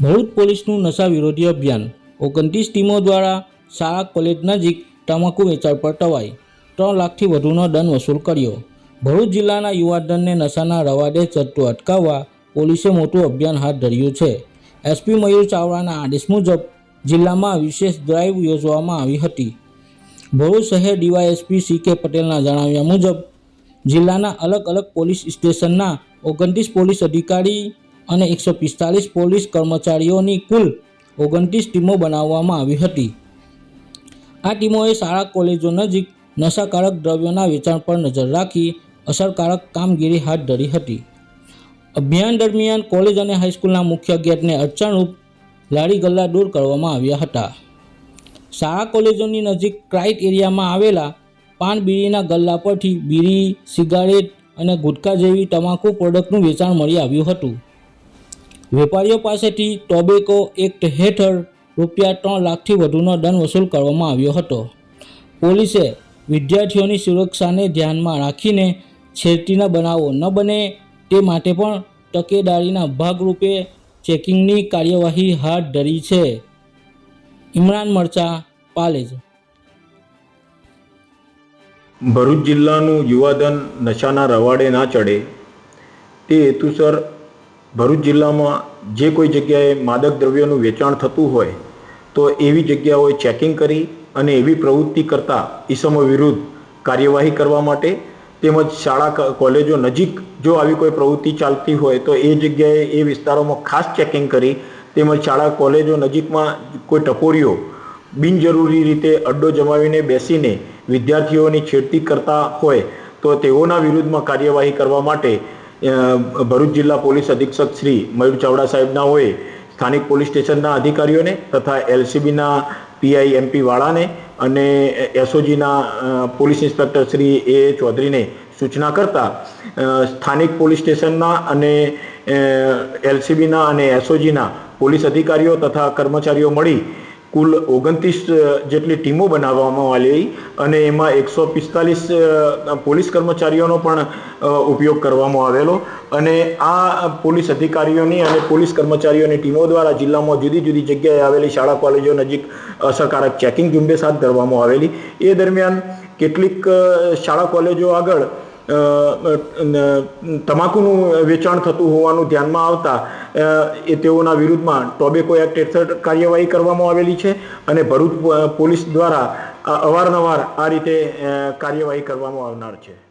ભરૂચ પોલીસનું નશા વિરોધી અભિયાન. ઓગણત્રીસ ટીમો દ્વારા શાળા કોલેજ નજીક તમાકુ વેચાણ પર ટવાઈ. ત્રણ લાખથી વધુનો દંડ વસૂલ કર્યો. ભરૂચ જિલ્લાના યુવાધનને નશાના રવાડે ચડતું અટકાવવા પોલીસે મોટું અભિયાન હાથ ધર્યું છે. એસપી મયુર ચાવડાના આદેશ મુજબ જિલ્લામાં વિશેષ ડ્રાઈવ યોજવામાં આવી હતી. ભરૂચ શહેર ડીવાયએસપી સી કે પટેલના જણાવ્યા મુજબ જિલ્લાના અલગ અલગ પોલીસ સ્ટેશનના ઓગણત્રીસ પોલીસ અધિકારી અને એકસો પિસ્તાલીસ પોલીસ કર્મચારીઓની કુલ ઓગણત્રીસ ટીમો બનાવવામાં આવી હતી. આ ટીમોએ શાળા કોલેજો નજીક નશાકારક દ્રવ્યોના વેચાણ પર નજર રાખી અસરકારક કામગીરી હાથ ધરી હતી. અભિયાન દરમિયાન કોલેજ અને હાઈસ્કૂલના મુખ્ય ગેટને અડચણરૂપ લારી ગલ્લા દૂર કરવામાં આવ્યા હતા. શાળા કોલેજોની નજીક ક્રાઇટ એરિયામાં આવેલા પાન બીડીના ગલ્લા પરથી બીડી, સિગારેટ અને ગુટખા જેવી તમાકુ પ્રોડક્ટનું વેચાણ મળી આવ્યું હતું. વેપારીઓ પાસેથી ટોબેકો એક્ટ હેઠળ રૂપિયા ત્રણ લાખથી વધુનો દંડ વસૂલ કરવામાં આવ્યો હતો. પોલીસે વિદ્યાર્થીઓની સુરક્ષાને ધ્યાનમાં રાખીને છેડતીના બનાવો ન બને તે માટે પણ તકેદારીના ભાગરૂપે ચેકિંગની કાર્યવાહી હાથ ધરી છે. ઇમરાન મરચા, પાલેજ. ભરૂચ જિલ્લાનું યુવાધન નશાના રવાડે ના ચડે તે હેતુસર ભરૂચ જિલ્લામાં જે કોઈ જગ્યાએ માદક દ્રવ્યોનું વેચાણ થતું હોય, તો એવી જગ્યાઓએ ચેકિંગ કરી અને એવી પ્રવૃત્તિ કરતા ઈસમો વિરુદ્ધ કાર્યવાહી કરવા માટે તેમજ શાળા કોલેજો નજીક જો આવી કોઈ પ્રવૃત્તિ ચાલતી હોય, તો એ જગ્યાએ એ વિસ્તારોમાં ખાસ ચેકિંગ કરી તેમજ શાળા, કોલેજો નજીકમાં કોઈ ટપોરીઓ બિનજરૂરી રીતે અડ્ડો જમાવીને બેસીને વિદ્યાર્થીઓની છેડતી કરતા હોય, તો તેઓના વિરુદ્ધમાં કાર્યવાહી કરવા માટે ભરૂચ જિલ્લા પોલીસ અધિક્ષક શ્રી મયુર ચાવડા સાહેબના હોય, સ્થાનિક પોલીસ સ્ટેશનના અધિકારીઓને તથા એલસીબીના પીઆઈ એમપી વાળાને અને એસઓજીના પોલીસ ઇન્સ્પેક્ટર શ્રી એ ચૌધરીને સૂચના કરતા સ્થાનિક પોલીસ સ્ટેશનના અને એલસીબીના અને એસઓજીના પોલીસ અધિકારીઓ તથા કર્મચારીઓ મળી કુલ ઓગણત્રીસ જેટલી ટીમો બનાવવામાં આવી અને એમાં એકસો પિસ્તાલીસ પોલીસ કર્મચારીઓનો પણ ઉપયોગ કરવામાં આવેલો. અને આ પોલીસ અધિકારીઓની અને પોલીસ કર્મચારીઓની ટીમો દ્વારા જિલ્લામાં જુદી જુદી જગ્યાએ આવેલી શાળા, કોલેજો નજીક અસરકારક ચેકિંગ ઝુંબેશ હાથ ધરવામાં આવેલી. એ દરમિયાન કેટલીક શાળા, કોલેજો આગળ તમાકુનું વેચાણ થતું હોવાનું ધ્યાનમાં આવતા એ તેઓના વિરુદ્ધમાં ટોબેકો એક્ટ હેઠળ કાર્યવાહી કરવામાં આવેલી છે અને ભરૂચ પોલીસ દ્વારા અવારનવાર આ રીતે કાર્યવાહી કરવામાં આવનાર છે.